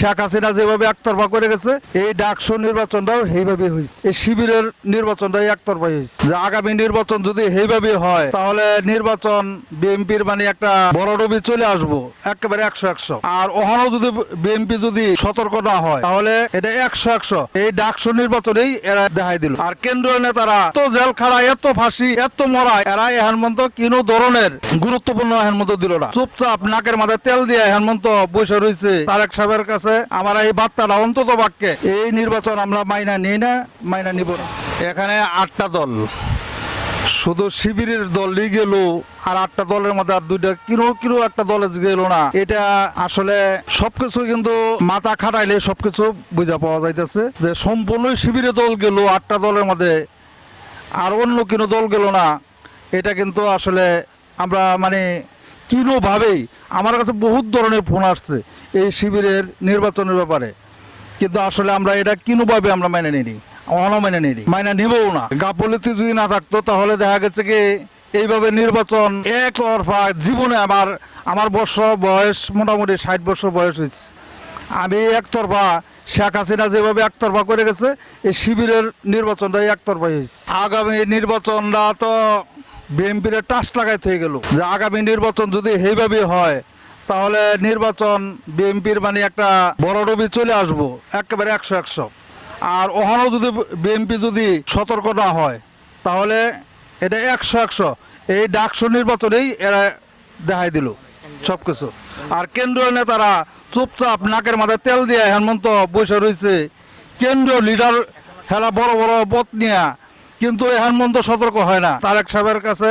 শেখ হাসিনা যেভাবে একতরফা করে গেছে, এই ডাকসু নির্বাচনটাও সেইভাবে হয়েছে এই শিবিরের নির্বাচনটাই একতরফা হয়েছে যে আগামী নির্বাচন যদি সেইভাবে হয়, তাহলে নির্বাচন বিএনপির মানে একটা বড় রবি চলে আসব, একেবারে একশো একশো। আর ওখানেও যদি বিএনপি যদি সতর্ক না হয়, তাহলে এটা একশো একশো। এই ডাকসু নির্বাচনেই এরা দেখাই দিল। আর কেন্দ্রীয় নেতারা এত জেল খাড়া, এত ফাঁসি, এত মরা এরা এহান মতো কিনো ধরনের গুরুত্বপূর্ণ এহান মতো দিল না। চুপচাপ নাকের মাথায় তেল দিয়ে এহান মতো বসে রয়েছে তারেক সাহেবের কাছে। আমার এই বার্তাটা অন্তত বাক্যে, এই নির্বাচন আমরা মাইনা নিই না, মাইনা নিব না। এখানে আটটা দল, শুধু শিবিরের দলই গেল, আর আটটা দলের মধ্যে আর দুইটা কিনো কিরো একটা দলে গেল না। এটা আসলে সবকিছু কিন্তু মাথা খাটাইলে সবকিছু বুঝা পাওয়া যাইতেছে যে সম্পূর্ণ শিবিরের দল গেল, আটটা দলের মধ্যে, আর অন্য কোনো দল গেল না। এটা কিন্তু আসলে আমরা মানে কিনোভাবেই, আমার কাছে বহুত ধরনের ফোন আসছে। এই শিবিরের নির্বাচনের ব্যাপারে। কিন্তু আসলে আমরা এটা কিনোভাবে আমরা মেনে নিই অন মেনে নিই মাইনে নিবও না। গাফলিতে যদি না থাকতো, তাহলে দেখা গেছে কি, এইভাবে নির্বাচন এক তরফা জীবনে আমার আমার বর্ষ বয়স মোটামুটি ষাট বছর বয়স হয়েছে। আমি একতরফা, শেখ হাসিনা যেভাবে একতরফা করে গেছে, এই শিবিরের নির্বাচনটাই একতরফা হয়েছে। আগামী নির্বাচনটা তো বিএনপির টাস লাগাইতে হয়ে গেল। যে আগামী নির্বাচন যদি সেইভাবে হয় তাহলে নির্বাচন বিএনপির মানে একটা বড় রবি চলে আসব, একেবারে একশো একশো। আর ওখানেও যদি বিএনপি যদি সতর্ক না হয়, তাহলে এটা একশো একশো। এই ডাকসু নির্বাচনেই এরা দেখাই দিল সব কিছু আর কেন্দ্রীয় নেতারা চুপচাপ নাকের মাথায় তেল দিয়ে হেমন্ত বসে রয়েছে। কেন্দ্রীয় লিডার হেলা বড় বড় পথ নিয়ে কিন্তু হেমন্ত সতর্ক হয় না। তারেক সাহেবের কাছে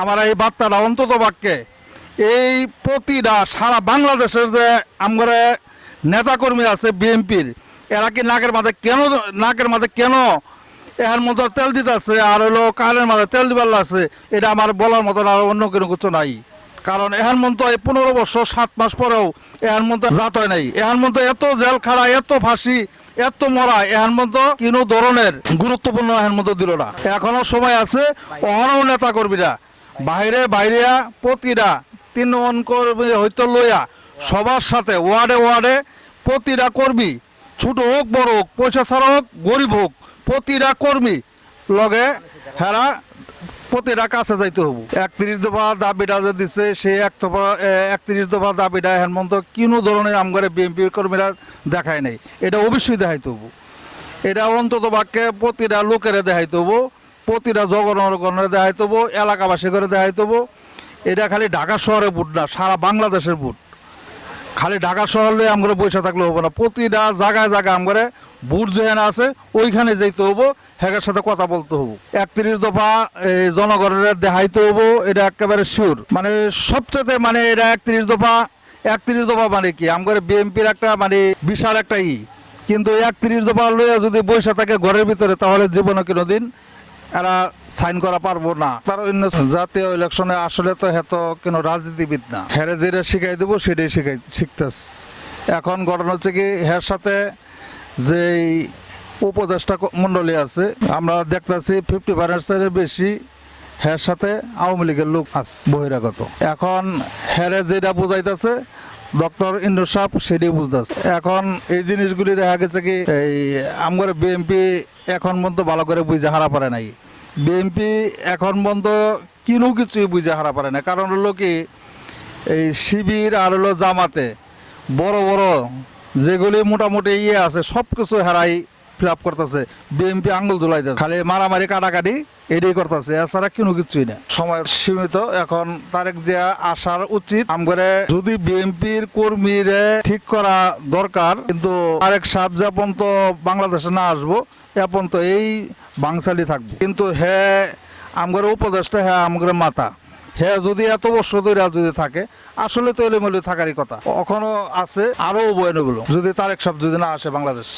আমার এই বার্তাটা অন্তত বাক্যে এই প্রতিটা সারা বাংলাদেশের যে আমরা নেতাকর্মী আছে, বিএনপির, এরা কি নাকের মাঝে কেন নাকের মাঝে কেন এর মতো তেল দিতে আছে আর হলো কালের মাঝে তেল দিবার আছে, এটা আমার বলার মতন আর অন্য কোনো কিছু নাই। কারণ এহান মতো এই পনেরো বছর, সাত মাস পরেও এহান মতো জাত হয় নাই। এহান মতো এত জেল খাড়া, এত ফাঁসি, এত মরা এহান মতো কোনো ধরনের গুরুত্বপূর্ণ এহান মতো দিল না। এখনও সময় আছে অহনও নেতা কর্মীরা বাইরে বাইরিয়া প্রতিটা তিন মন কর্মী হইতে লইয়া সবার সাথে, ওয়ার্ডে ওয়ার্ডে প্রতিটা কর্মী, ছোট হোক, বড় হোক, পয়সা ছাড়া হোক, গরিব হোক, প্রতিটা কর্মী লগে হেরা প্রতিটা কাছে যাইতে হব একত্রিশ দফা দাবিটা যে দিছে সেই এক দফা একত্রিশ দফা দাবিটা হেমন্ত কোনো ধরনের আমগারে বিএনপি কর্মীরা দেখায় নাই। এটা অবশ্যই দেখাইতে হব এটা অন্তত বাক্যে প্রতিটা লোকের দেখাইতে হব প্রতিটা জগনগণের দেখাইতে হব এলাকাবাসী করে দেখাইতে হব এটা খালি ঢাকা শহরে বুট না, সারা বাংলাদেশের বুট খালি ঢাকা শহরে আমরা বসে থাকলে হব না। প্রতিটা জায়গায় জায়গায় আমরা বুট যেখানে আছে, ওইখানে যাইতে হব, হ্যাকের সাথে কথা বলতে হব। একত্রিশ দফা জনগণের দেখাইতে হব, এটা একেবারে শিওর মানে সবচেয়ে মানে এটা একত্রিশ দফা একত্রিশ দফা মানে কি? আমাদের বিএনপির একটা মানে বিশাল একটা ই। কিন্তু একত্রিশ দফা লইয়া যদি বসে থাকে ঘরের ভিতরে, তাহলে জীবনে কোনোদিন এরা সাইন করা পারব না। তার অন্য জাতীয় ইলেকশনে আসলে তো হেত কোনো রাজনীতিবিদ না। হেরে যেটা শিখাই দেবো, সেটাই শিখাই, শিখতেস। এখন ঘটনা হচ্ছে কি, হের সাথে যেই উপদেষ্টা মণ্ডলী আছে, আমরা দেখতেছি ফিফটি পার্সেন্টের বেশি হের সাথে আওয়ামী লীগের লোক আছে, বহিরাগত। এখন হেরে যেটা বোঝাইতেছে ডক্টর ইন্দ্র সাপ, সেটাই বুঝতেছে এখন এই জিনিসগুলি দেখা গেছে কি, এই আমার বিএনপি এখন পর্যন্ত ভালো করে বুঝে হারা পারে নাই। বিএনপি এখন পর্যন্ত কিনু কিছুই বুঝে হারা পারে না। কারণ হলো কি, এই শিবির আর হলো জামাতে বড় বড় যেগুলি মোটামুটি ইয়ে আছে সব কিছু হেরাই ফিল আপ করতেছে, বিএনপি আঙ্গুল ধুলাইতেছে খালি মারামারি কাটাকাটি, এটাই করতেছে, এছাড়া কোনো কিছুই না। সময় সীমিত, এখন তারেক জিয়া আসার উচিত আমগরে যদি বিএনপির কর্মীরে ঠিক করা দরকার, কিন্তু তারেক সাহেব যাপন তো বাংলাদেশে না আসব, এখন তো এই বাংশালি থাকব। কিন্তু হে আমগরে উপদেশটা হ্যাঁ আমগরে মাথা হ্যাঁ যদি এত বছর ধরে যদি থাকে, আসলে তো এলোমেলো থাকারই কথা। এখনও আছে, আরও বয়ে যদি তারেক সাহেব যদি না আসে বাংলাদেশ।